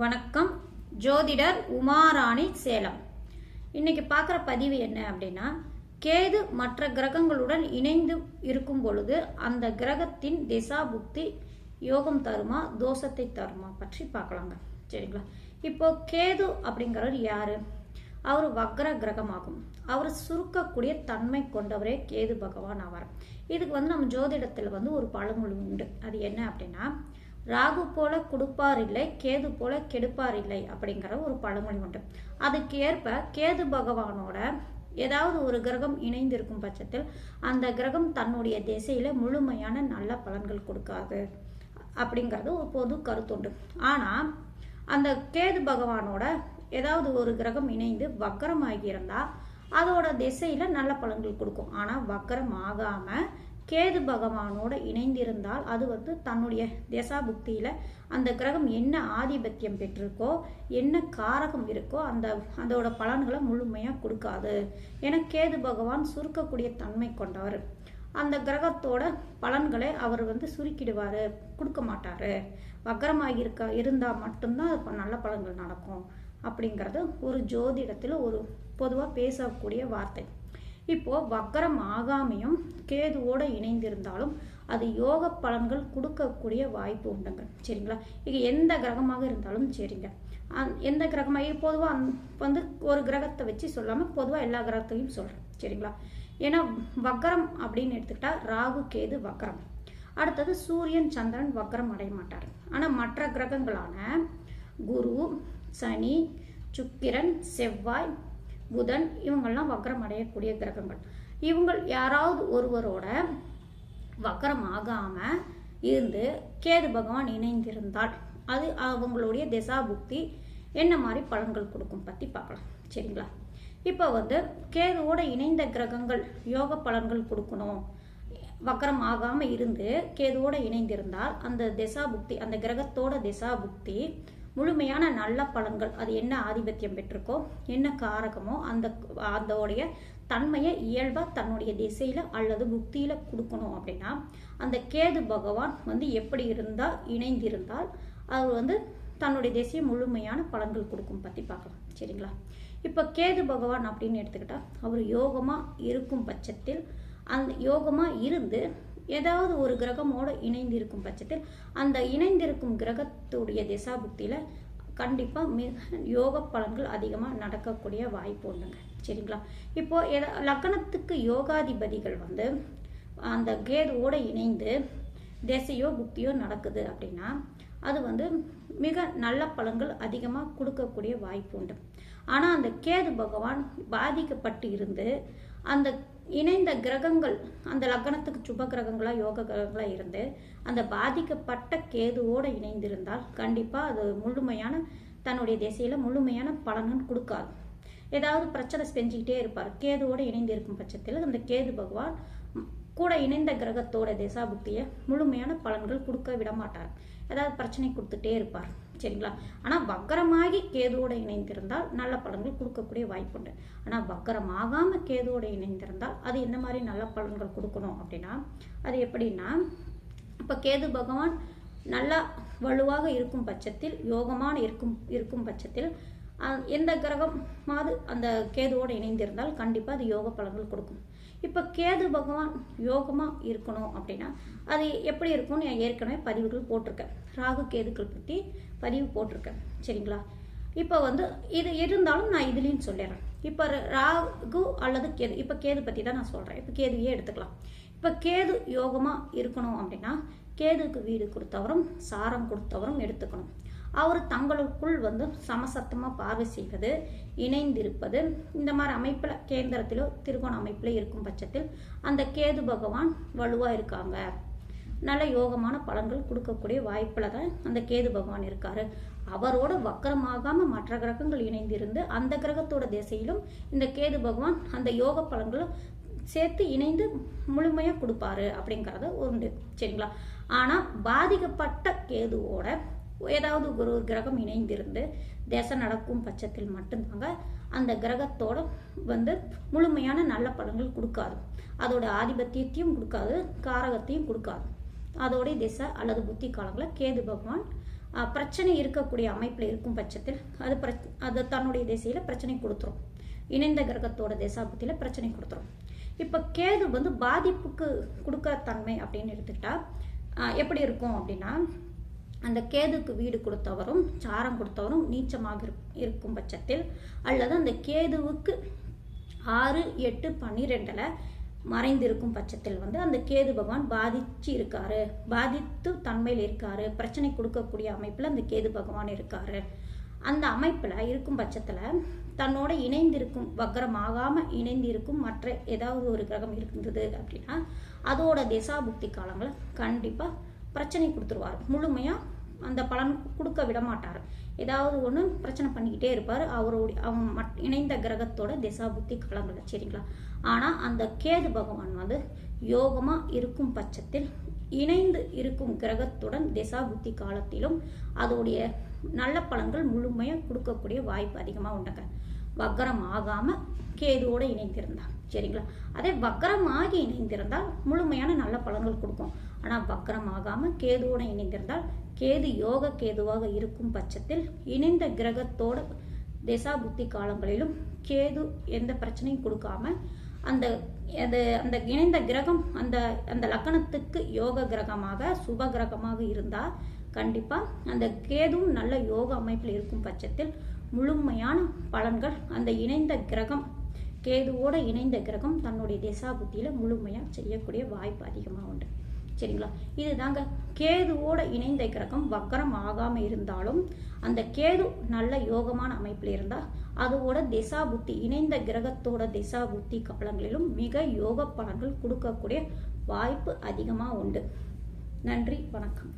வணக்கம். ஜோதிடர் உமாராணி சேலம். இன்னைக்கு பார்க்குற பதிவு என்ன அப்படின்னா கேது மற்ற கிரகங்களுடன் இணைந்து இருக்கும் பொழுது அந்த கிரகத்தின் திசா புக்தி யோகம் தருமா தோஷத்தை தருமா பற்றி பார்க்கலாங்க. சரிங்களா? இப்போ கேது அப்படிங்கிறவர் யாரு? அவர் வக்ர கிரகமாகும். அவர் சுருக்கக்கூடிய தன்மை கொண்டவரே கேது பகவான் ஆவார். இதுக்கு வந்து நம்ம ஜோதிடத்தில் வந்து ஒரு பழமொழி உண்டு. அது என்ன அப்படின்னா ராகு போல கொடுப்பார் இல்லை கேது போல கெடுப்பார் இல்லை அப்படிங்கிற ஒரு பழமொழி உண்டு. அதுக்கு ஏற்ப கேது பகவானோட ஏதாவது ஒரு கிரகம் இணைந்திருக்கும் பட்சத்தில் அந்த கிரகம் தன்னுடைய திசையில முழுமையான நல்ல பலன்கள் கொடுக்காது அப்படிங்கிறது ஒரு பொது கருத்துண்டு ஆனா அந்த கேது பகவானோட ஏதாவது ஒரு கிரகம் இணைந்து வக்கரமாகி இருந்தா அதோட திசையில நல்ல பலன்கள் கொடுக்கும். ஆனா வக்கரம் ஆகாம கேது பகவானோட இணைந்திருந்தால் அது வந்து தன்னுடைய திசா அந்த கிரகம் என்ன ஆதிபத்தியம் பெற்றிருக்கோ என்ன காரகம் இருக்கோ அந்த அதோட பலன்களை முழுமையாக கொடுக்காது. ஏன்னா கேது பகவான் சுருக்கக்கூடிய தன்மை கொண்டவர். அந்த கிரகத்தோட பலன்களை அவர் வந்து சுருக்கிடுவார் கொடுக்க மாட்டார். வக்கரமாகி இருக்க இருந்தால் மட்டும்தான் அது நல்ல பலன்கள் நடக்கும். அப்படிங்கிறது ஒரு ஜோதிடத்தில் ஒரு பொதுவாக பேசக்கூடிய வார்த்தை. இப்போ வக்கரம் ஆகாமையும் கேதுவோட இணைந்திருந்தாலும் அது யோக பலன்கள் கொடுக்கக்கூடிய வாய்ப்பு உண்டுங்க. சரிங்களா? இது எந்த கிரகமாக இருந்தாலும் சரிங்க. அந் எந்த கிரகமாக பொதுவாக வந்து ஒரு கிரகத்தை வச்சு சொல்லாமல் பொதுவாக எல்லா கிரகத்தையும் சொல்கிறேன் சரிங்களா? ஏன்னா வக்கரம் அப்படின்னு எடுத்துக்கிட்டா ராகு கேது வக்கரம். அடுத்தது சூரியன் சந்திரன் வக்கரம் அடைய மாட்டார். ஆனால் மற்ற கிரகங்களான குரு சனி சுக்கிரன் செவ்வாய் புதன் இவங்கெல்லாம் வக்கரம் அடையக்கூடிய கிரகங்கள். இவங்க யாராவது ஒருவரோட வக்கரம் ஆகாம இருந்து கேது பகவான் இணைந்திருந்தால் அது அவங்களுடைய திசா புக்தி என்ன மாதிரி பலன்கள் கொடுக்கும் பற்றி பார்க்கலாம். சரிங்களா? இப்போ வந்து கேதுவோட இணைந்த கிரகங்கள் யோக பலன்கள் கொடுக்கணும். வக்கரம் ஆகாமல் இருந்து கேதுவோட இணைந்திருந்தால் அந்த திசா புக்தி அந்த கிரகத்தோட திசா புக்தி முழுமையான நல்ல பலன்கள் அது என்ன ஆதிபத்தியம் பெற்றிருக்கோ என்ன காரகமோ அந்த அதோடைய தன்மையை இயல்பா தன்னுடைய திசையில அல்லது புக்தியில கொடுக்கணும் அப்படின்னா அந்த கேது பகவான் வந்து எப்படி இருந்தால் இணைந்திருந்தால் அவர் வந்து தன்னுடைய திசையை முழுமையான பலன்கள் கொடுக்கும் பத்தி பார்க்கலாம். சரிங்களா? இப்போ கேது பகவான் அப்படின்னு எடுத்துக்கிட்டா அவர் யோகமா இருக்கும் பட்சத்தில் அந்த யோகமா இருந்து ஏதாவது ஒரு கிரகமோடு இணைந்திருக்கும் பட்சத்தில் அந்த இணைந்திருக்கும் கிரகத்துடைய திசாபுக்தியில கண்டிப்பாக மிக யோக பலன்கள் அதிகமாக நடக்கக்கூடிய வாய்ப்பு உண்டுங்க. சரிங்களா? இப்போ எத- லக்னத்துக்கு யோகாதிபதிகள் வந்து அந்த கேதுவோடு இணைந்து திசையோ புக்தியோ நடக்குது அப்படின்னா அது வந்து மிக நல்ல பலன்கள் அதிகமாக கொடுக்கக்கூடிய வாய்ப்பு உண்டு. ஆனால் அந்த கேது பகவான் பாதிக்கப்பட்டு இருந்து அந்த இணைந்த கிரகங்கள் அந்த லக்னத்துக்கு சுப கிரகங்களா யோக கிரகங்களா இருந்து அந்த பாதிக்கப்பட்ட கேதுவோட இணைந்திருந்தால் கண்டிப்பா அது முழுமையான தன்னுடைய திசையில முழுமையான பலனும் கொடுக்காது. ஏதாவது பிரச்சனை செஞ்சுக்கிட்டே இருப்பார். கேதுவோட இணைந்திருக்கும் பட்சத்தில் அந்த கேது பகவான் கூட இணைந்த கிரகத்தோட திசாபுக்தியை முழுமையான பலன்கள் கொடுக்க விட மாட்டார் ஏதாவது பிரச்சனை கொடுத்துட்டே இருப்பார். சரிங்களா? ஆனால் வக்கரமாகி கேதுவோட இணைந்திருந்தால் நல்ல பலன்கள் கொடுக்கக்கூடிய வாய்ப்புண்டு. ஆனால் வக்கரமாகாம கேதுவோட இணைந்திருந்தால் அது எந்த மாதிரி நல்ல பலன்கள் கொடுக்கணும் அப்படின்னா அது எப்படின்னா இப்போ கேது பகவான் நல்லா வலுவாக இருக்கும் பட்சத்தில் யோகமான இருக்கும் இருக்கும் பட்சத்தில் எந்த கிரகம் மாது அந்த கேதுவோடு இணைந்திருந்தால் கண்டிப்பாக அது யோக பலன்கள் கொடுக்கும். இப்போ கேது பகவான் யோகமாக இருக்கணும் அப்படின்னா அது எப்படி இருக்கும்னு நான் ஏற்கனவே பதிவுகள் போட்டிருக்கேன். ராகு கேதுக்கள் பற்றி பதிவு போட்டிருக்கேன். சரிங்களா? இப்போ வந்து இது இருந்தாலும் நான் இதுலேயும் சொல்லிடுறேன். இப்போ ராகு அல்லது கேது இப்போ கேது பற்றி தான் நான் சொல்கிறேன் இப்போ கேதுவையே எடுத்துக்கலாம். இப்போ கேது யோகமாக இருக்கணும் அப்படின்னா கேதுக்கு வீடு கொடுத்தவரும் சாரம் கொடுத்தவரும் எடுத்துக்கணும். அவர் தங்களுக்குள் வந்து சமசத்தமாக பார்வை செய்வது இணைந்திருப்பது. இந்த மாதிரி அமைப்பில் கேந்திரத்திலோ திருகோண அமைப்பில் இருக்கும் பட்சத்தில் அந்த கேது பகவான் வலுவாக இருக்காங்க. நல்ல யோகமான பலன்கள் கொடுக்கக்கூடிய வாய்ப்பில் தான் அந்த கேது பகவான் இருக்காரு. அவரோட வக்கரமாகாமல் மற்ற கிரகங்கள் இணைந்திருந்து அந்த கிரகத்தோட திசையிலும் இந்த கேது பகவான் அந்த யோக பலன்களும் சேர்த்து இணைந்து முழுமையாக கொடுப்பாரு அப்படிங்கிறத உண்டு. சரிங்களா? ஆனால் பாதிக்கப்பட்ட கேதுவோட ஏதாவது ஒரு கிரகம் இணைந்திருந்து திசை நடக்கும் பட்சத்தில் மட்டும்தாங்க அந்த கிரகத்தோட வந்து முழுமையான நல்ல பலன்கள் கொடுக்காது. அதோட ஆதிபத்தியத்தையும் கொடுக்காது காரகத்தையும் கொடுக்காது. அதோடைய திசை அல்லது புத்தி காலங்களில் கேது பகவான் பிரச்சனை இருக்கக்கூடிய அமைப்பில் இருக்கும் பட்சத்தில் அது பிர அது தன்னுடைய திசையில் பிரச்சனை கொடுத்துரும். இணைந்த கிரகத்தோட திசாபுத்தியில் பிரச்சனை கொடுத்துரும். இப்போ கேது வந்து பாதிப்புக்கு கொடுக்குற தன்மை அப்படின்னு எடுத்துக்கிட்டா எப்படி இருக்கும் அப்படின்னா அந்த கேதுக்கு வீடு கொடுத்தவரும் சாரம் கொடுத்தவரும் நீச்சமாக இருக்- இருக்கும் பட்சத்தில் அல்லது அந்த கேதுவுக்கு ஆறு எட்டு பன்னிரெண்டில் மறைந்திருக்கும் பட்சத்தில் வந்து அந்த கேது பகவான் பாதிச்சு இருக்காரு. பாதித்து தன்மையில் இருக்காரு. பிரச்சனை கொடுக்கக்கூடிய அமைப்பில் அந்த கேது பகவான் இருக்காரு. அந்த அமைப்பில் இருக்கும் பட்சத்தில் தன்னோட இணைந்திருக்கும் வக்ரமாகாம இணைந்திருக்கும் மற்ற ஏதாவது ஒரு கிரகம் இருந்தது அப்படின்னா அதோட திசாபுக்தி காலங்களை கண்டிப்பாக பிரச்சனை கொடுத்துருவார். முழுமையாக அந்த பலன் கொடுக்க விட மாட்டார் ஏதாவது ஒன்று பிரச்சனை பண்ணிக்கிட்டே இருப்பார். அவருடைய அவங்க மட் இணைந்த கிரகத்தோட திசா புத்தி காலங்கள் சரிங்களா? ஆனால் அந்த கேது பகவான் வந்து யோகமாக இருக்கும் பட்சத்தில் இணைந்து இருக்கும் கிரகத்துடன் திசா புத்தி காலத்திலும் அதோடைய நல்ல பலன்கள் முழுமையாக கொடுக்கக்கூடிய வாய்ப்பு அதிகமாக உண்டுங்க. வக்கரம் ஆகாமல் கேதுவோடு இணைந்திருந்தார் சரிங்களா? அதே வக்கரமாகி இணைந்திருந்தால் முழுமையான நல்ல பலன்கள் கொடுக்கும். ஆனால் வக்கரம் ஆகாமல் கேதுவோடு இணைந்திருந்தால் கேது யோக கேதுவாக இருக்கும் பட்சத்தில் இணைந்த கிரகத்தோட திசா புத்தி காலங்களிலும் கேது எந்த பிரச்சனையும் கொடுக்காம அந்த அது அந்த இணைந்த கிரகம் அந்த அந்த லக்கணத்துக்கு யோக கிரகமாக சுப கிரகமாக இருந்தால் கண்டிப்பாக அந்த கேதுவும் நல்ல யோக அமைப்பில் இருக்கும் பட்சத்தில் முழுமையான பலன்கள் அந்த இணைந்த கிரகம் கேதுவோட இணைந்த கிரகம் தன்னுடைய திசா புத்தியில் முழுமையாக செய்யக்கூடிய வாய்ப்பு அதிகமாக உண்டு. சரிங்களா? இதுதாங்க கேதுவோட இணைந்த கிரகம் வக்கரம் ஆகாம இருந்தாலும் அந்த கேது நல்ல யோகமான அமைப்பில் இருந்தால் அதோட திசா புத்தி இணைந்த கிரகத்தோட திசா புத்தி காலங்களிலும் மிக யோக பலன்கள் கொடுக்கக்கூடிய வாய்ப்பு அதிகமாக உண்டு. நன்றி வணக்கம்.